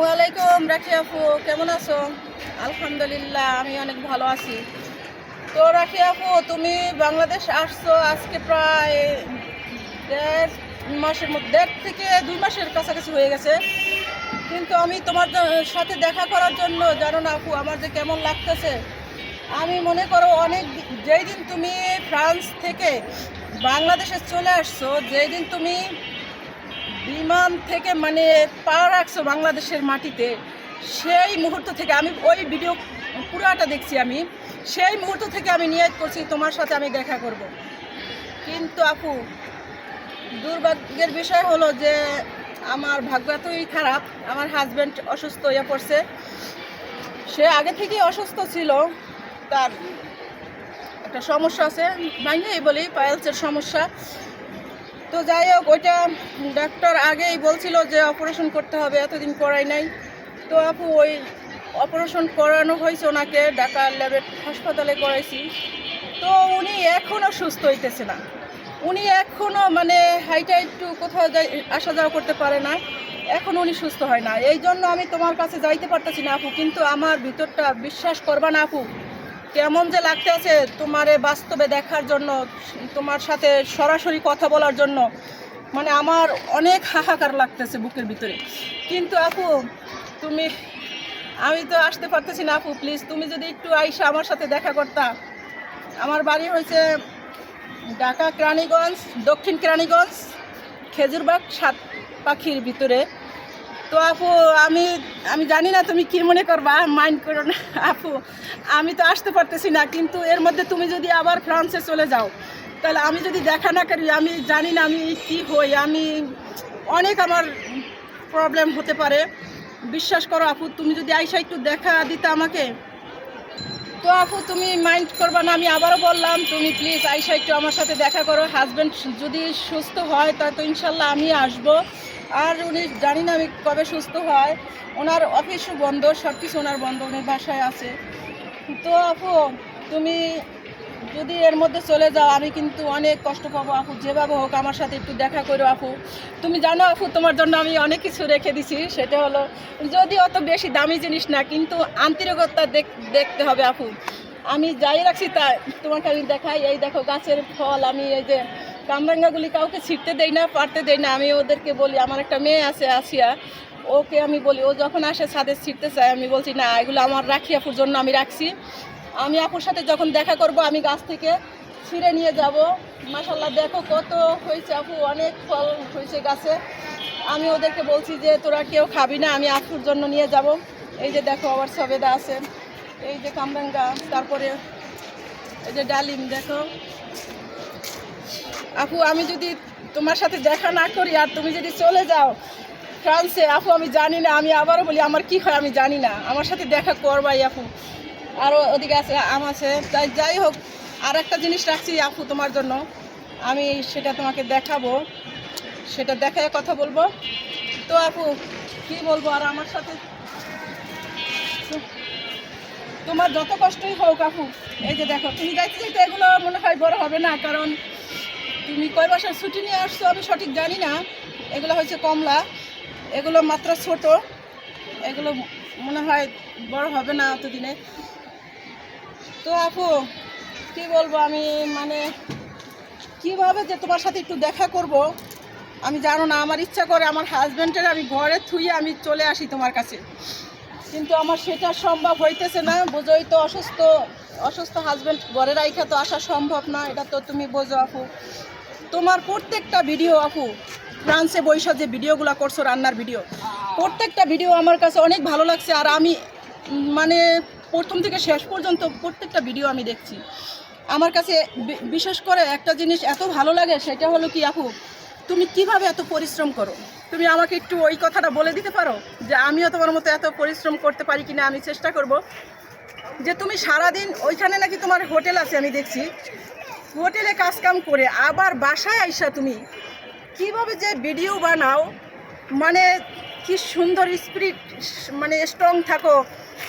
আসসালামু আলাইকুম, রাখি আপু, কেমন আছো? আলহামদুলিল্লাহ, আমি অনেক ভালো আছি। তো রাখি আপু, তুমি বাংলাদেশ আসছো আজকে প্রায় দেড় মাসের মধ্যে, দেড় থেকে দুই মাসের কাছাকাছি হয়ে গেছে। কিন্তু আমি তোমার সাথে দেখা করার জন্য, জানো না আপু, আমার যে কেমন লাগতেছে, আমি মনে করো অনেক যেই দিন তুমি ফ্রান্স থেকে বাংলাদেশে চলে আসছো, যেই দিন তুমি বিমান থেকে মানে পা রাখছো বাংলাদেশের মাটিতে, সেই মুহূর্ত থেকে আমি ওই ভিডিও পুরাটা দেখছি আমি। সেই মুহূর্ত থেকে আমি নিয়ত করছি তোমার সাথে আমি দেখা করব। কিন্তু আপু, দুর্ভাগ্যের বিষয় হলো যে আমার ভাগ্য এতই খারাপ, আমার হাজব্যান্ড অসুস্থ হয়ে পড়ছে। সে আগে থেকেই অসুস্থ ছিল, তার একটা সমস্যা আছে ভাঙেই বলি, পায়েলসের সমস্যা। তো যাই হোক, ওইটা ডাক্তার আগেই বলছিল যে অপারেশন করতে হবে, এতদিন করাই নাই। তো আপু, ওই অপারেশন করানো হয়েছে ওনাকে, ঢাকা ল্যাবের হাসপাতালে করাইছি। তো উনি এখনও সুস্থ হইতেছে না। উনি এখনও মানে হাইটা একটু কোথাও যাই, আসা যাওয়া করতে পারে না। এখন উনি সুস্থ হয় না। এই জন্য আমি তোমার কাছে যাইতে পারতেছি না আপু, কিন্তু আমার ভিতরটা বিশ্বাস করবা না আপু। কেমন যে লাগতে আছে তোমারে বাস্তবে দেখার জন্য, তোমার সাথে সরাসরি কথা বলার জন্য মানে আমার অনেক হাহাকার লাগতেছে বুকের ভিতরে। কিন্তু আপু, তুমি, আমি তো আসতে পারতেছি না আপু প্লিজ তুমি যদি একটু আইসা আমার সাথে দেখা করতা। আমার বাড়ি হয়েছে ঢাকা কেরানীগঞ্জ, দক্ষিণ কেরানীগঞ্জ, খেজুরবাগ সাত পাখির ভিতরে। তো আপু, আমি আমি জানি না তুমি কি মনে করবা মাইন্ড করো না, আপু। আমি তো আসতে পারতেছি না, কিন্তু এর মধ্যে তুমি যদি আবার ফ্রান্সে চলে যাও, তাহলে আমি যদি দেখা না করি, আমি জানি না আমি কি হই, আমি অনেক আমার প্রবলেম হতে পারে। বিশ্বাস করো আপু, তুমি যদি আইসা একটু দেখা দিতে আমাকে। তো আপু, তুমি মাইন্ড করবা না, আমি আবারও বললাম, তুমি প্লিজ আইসা একটু আমার সাথে দেখা করো। হাজব্যান্ড যদি সুস্থ হয় তা তো ইনশাল্লাহ আমি আসব। আর উনি জানি না আমি কবে সুস্থ হয়। ওনার অফিসও বন্ধ সব কিছু ওনার বন্ধ, উনি বাসায় আছে। তো আপু, তুমি যদি এর মধ্যে চলে যাও, আমি কিন্তু অনেক কষ্ট পাবো আপু। যেভাবে হোক আমার সাথে একটু দেখা করো আপু। তুমি জানো আপু, তোমার জন্য আমি অনেক কিছু রেখে দিছি। সেটা হলো, যদি অত বেশি দামি জিনিস না, কিন্তু আন্তরিকতা দেখ- দেখতে হবে আপু। আমি যাই রাখছি তা, তোমাকে আমি দেখাই। এই দেখো গাছের ফল, আমি এই যে কামরাঙ্গাগুলি কাউকে ছিটতে দেই না, পারতে দেই না। আমি ওদেরকে বলি, আমার একটা মেয়ে আছে আসিয়া, ওকে আমি বলি, ও যখন আসে ছাদে ছিটতে চায়, আমি বলছি, না, এগুলো আমার রাখি আপুর জন্য আমি রাখছি। আমি আপুর সাথে যখন দেখা করব, আমি গাছ থেকে ছিঁড়ে নিয়ে যাব। মাসাল্লাহ দেখো কত হয়েছে আপু, অনেক ফল হয়েছে গাছে। আমি ওদেরকে বলছি যে, তোরা কেউ খাবি না, আমি আপুর জন্য নিয়ে যাব। এই যে দেখো, আবার সবেদা আছে। এই যে কামরাঙ্গা, তারপরে এই যে ডালিম, দেখো। আপু, আমি যদি তোমার সাথে দেখা না করি আর তুমি যদি চলে যাও ফ্রান্সে, আপু, আমি জানি না, আমি আবারও বলি, আমার কি হয় আমি জানি না। আমার সাথে দেখা করবাই, আপু। আরও ওদিকে আছে, আম আছে। তাই যাই হোক আর একটা জিনিস রাখছি, আপু, তোমার জন্য। আমি সেটা তোমাকে দেখাবো। সেটা দেখায় কথা বলব। তো, আপু, কি বলব আর আমার সাথে? তোমার যত কষ্টই হোক, আপু, এই যে দেখো, তুমি যাইতে যাইতে এগুলো মনে হয় বড় হবে না, কারণ তুমি কয় বছর ছুটি নিয়ে আসছো আমি সঠিক জানি না। এগুলো হচ্ছে কমলা। এগুলো মাত্র ছোট। এগুলো মনে হয় বড় হবে না অতদিনে। তো আপু, কি বলব আমি মানে কীভাবে যে তোমার সাথে একটু দেখা করব, আমি জানো না। আমার ইচ্ছা করে আমার হাজব্যান্ডের আমি ঘরে থুয়ে আমি চলে আসি তোমার কাছে। কিন্তু আমার সেটা সম্ভব হইতেছে না। বোঝোই তো অসুস্থ অসুস্থ হাজব্যান্ড ঘরে রাইখা তো আসা সম্ভব না। এটা তো তুমি বোঝো আপু। তোমার প্রত্যেকটা ভিডিও আপু, ফ্রান্সে বৈশা যে ভিডিওগুলো করছ, রান্নার ভিডিও প্রত্যেকটা ভিডিও আমার কাছে অনেক ভালো লাগছে আর আমি মানে প্রথম থেকে শেষ পর্যন্ত প্রত্যেকটা ভিডিও আমি দেখছি। আমার কাছে বিশেষ করে একটা জিনিস এত ভালো লাগে, সেটা হলো কি আপু, তুমি কীভাবে এত পরিশ্রম করো? তুমি আমাকে একটু ওই কথাটা বলে দিতে পারো? যে আমিও তোমার মতো এত পরিশ্রম করতে পারি কিনা আমি চেষ্টা করব। যে তুমি সারাদিন ওইখানে নাকি তোমার হোটেল আছে আমি দেখছি হোটেলে কাজকাম করে আবার বাসায় আইসা তুমি, কীভাবে যে ভিডিও বানাও মানে কি সুন্দর স্পিরিট মানে স্ট্রং থাকো,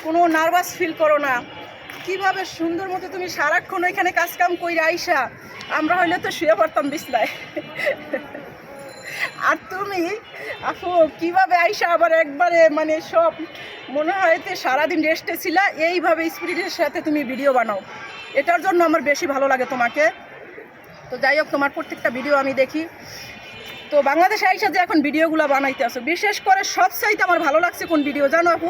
কোনো নার্ভাস ফিল করো না। কীভাবে সুন্দর মতো তুমি সারাক্ষণ ওইখানে কাজকাম কইরা আইসা, আমরা হইলে তো শুয়ে পড়তাম বিছনায়। আর তুমি? আপু কীভাবে আইসা আবার একবারে মানে সব মনে হয় যে সারাদিন রেস্টে ছিলা, এইভাবে স্পিরিটের সাথে তুমি ভিডিও বানাও। এটার জন্য আমার বেশি ভালো লাগে তোমাকে। তো যাই হোক, তোমার প্রত্যেকটা ভিডিও আমি দেখি। তো বাংলাদেশে আইসা যে এখন ভিডিওগুলো বানাইতে আসো, বিশেষ করে সবচাইতে আমার ভালো লাগছে কোন ভিডিও জানো আপু?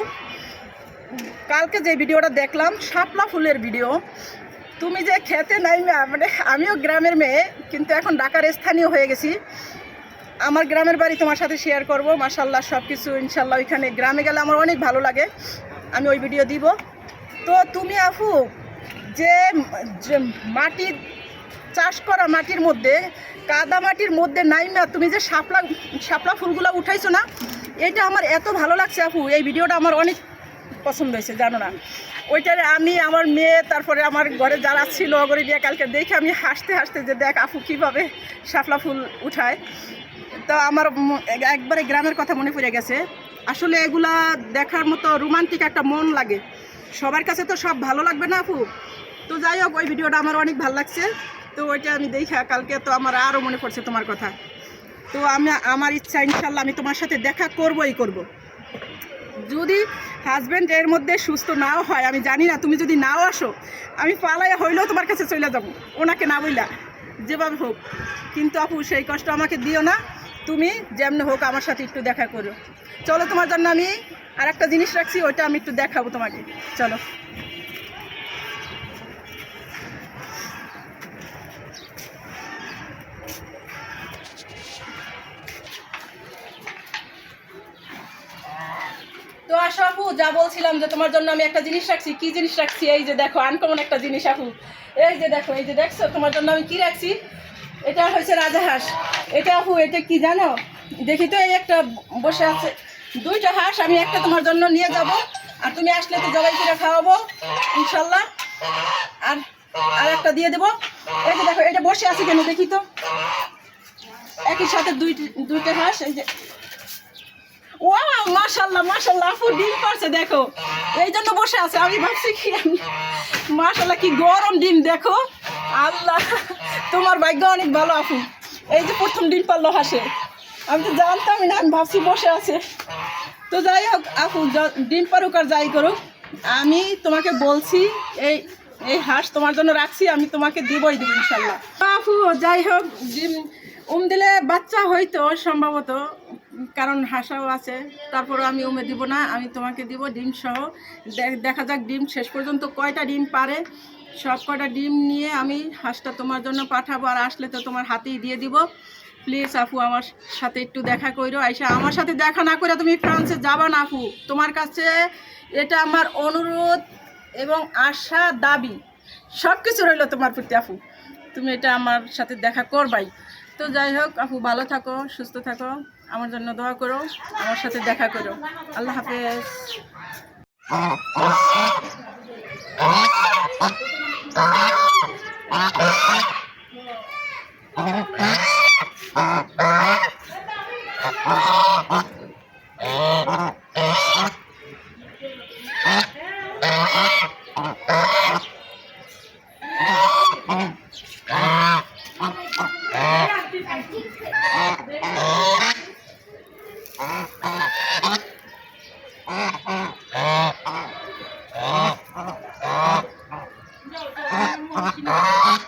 কালকে যে ভিডিওটা দেখলাম, শাপলা ফুলের ভিডিও তুমি যে খেতে নাই মানে আমিও গ্রামের মেয়ে, কিন্তু এখন ঢাকার স্থানীয় হয়ে গেছি। আমার গ্রামের বাড়ি তোমার সাথে শেয়ার করব মাসাল্লাহ সব কিছু ইনশাল্লাহ ওইখানে গ্রামে গেলে আমার অনেক ভালো লাগে। আমি ওই ভিডিও দিব। তো তুমি আফু, যে মাটি চাষ করা মাটির মধ্যে, কাদা মাটির মধ্যে নাই না তুমি যে শাপলা শাপলা ফুলগুলো উঠাইছো না, এটা আমার এত ভালো লাগছে আপু এই ভিডিওটা আমার অনেক পছন্দ হয়েছে, জানো না। ওইটারে আমি, আমার মেয়ে, তারপরে আমার ঘরে যারা ছিল অগরে দিয়ে কালকে দেখে আমি হাসতে হাসতে যে দেখ আপু কীভাবে শাপলা ফুল উঠায়। তো আমার একবারে গ্রামের কথা মনে পড়ে গেছে। আসলে এগুলা দেখার মতো রোমান্টিক একটা মন লাগে। সবার কাছে তো সব ভালো লাগবে না আপু? তো যাই হোক, ওই ভিডিওটা আমার অনেক ভালো লাগছে। তো ওইটা আমি দেখা কালকে তো আমার আরও মনে পড়ছে তোমার কথা। তো আমি, আমার ইচ্ছা, ইনশাল্লাহ আমি তোমার সাথে দেখা করবই করব। যদি হাজব্যান্ড এর মধ্যে সুস্থ নাও হয়, আমি জানি না, তুমি যদি নাও আসো, আমি পালাই হইলেও তোমার কাছে চলে যাব। ওনাকে না বইলা, যেভাবে হোক। কিন্তু আপু, সেই কষ্ট আমাকে দিও না। তুমি যেমন হোক আমার সাথে একটু দেখা করো চলো তোমার জন্য আমি আর একটা জিনিস রাখছি, ওইটা আমি একটু দেখাবো তোমাকে। চলো। যা বলছিলাম যে তোমার জন্য আমি একটা জিনিস রাখছি, কি জিনিস রাখছি? এই যে দেখো আনকমন একটা জিনিস আপু। এই যে দেখো, এই যে দেখছ, তোমার জন্য আমি কি রাখছি? এটা হচ্ছে রাজাহাঁস। এটা আপু, এটা কি জানো? দেখি তো, এই একটা বসে আছে। দুইটা হাঁস, আমি একটা তোমার জন্য নিয়ে যাব, আর তুমি আসলে তো জবাই করে খাওয়াবো, ইনশাল্লাহ। আর আর একটা দিয়ে দেবো। এই যে দেখো, এটা বসে আছে কেন, দেখি তো। একই সাথে দুই দুইটা হাঁস, এই যে ওয়াও মাশাল্লাহ মাশাল্লাহ আপু ডিম পারছে দেখো। এই জন্য বসে আছে, আমি ভাবছি কি মাশাল্লাহ কি গরম ডিম, দেখো। আল্লাহ, তোমার ভাগ্য অনেক ভালো, আপু। এই যে প্রথম ডিম পারল হাসে। আমি তো জানতামই না, আমি ভাবছি বসে আছে। তো যাই হোক, আপু ডিম পারুক আর যাই করুক, আমি তোমাকে বলছি, এই এই হাঁস তোমার জন্য রাখছি, আমি তোমাকে দিবই দিব ইনশাল্লাহ আপু, যাই হোক, ডিম উম দিলে বাচ্চা হয়তো সম্ভবত। কারণ হাঁসাও আছে। তারপরে আমি উমে দিব না, আমি তোমাকে দিব ডিম সহ। দেখা যাক ডিম শেষ পর্যন্ত কয়টা ডিম পারে। সব কয়টা ডিম নিয়ে আমি হাঁসটা তোমার জন্য পাঠাবো, আর আসলে তো তোমার হাতেই দিয়ে দিব। প্লিজ আপু, আমার সাথে একটু দেখা করো আইসা আমার সাথে দেখা না করে তুমি ফ্রান্সে যাবা না আপু। তোমার কাছে এটা আমার অনুরোধ এবং আশা, দাবি। সব কিছু রইল তোমার প্রতি আপু। তুমি এটা আমার সাথে দেখা করবাই। তো যাই হোক, আপু ভালো থাকো, সুস্থ থাকো। আমার জন্য দোয়া করো আমার সাথে দেখা করো। আল্লাহ হাফেজ। Ah.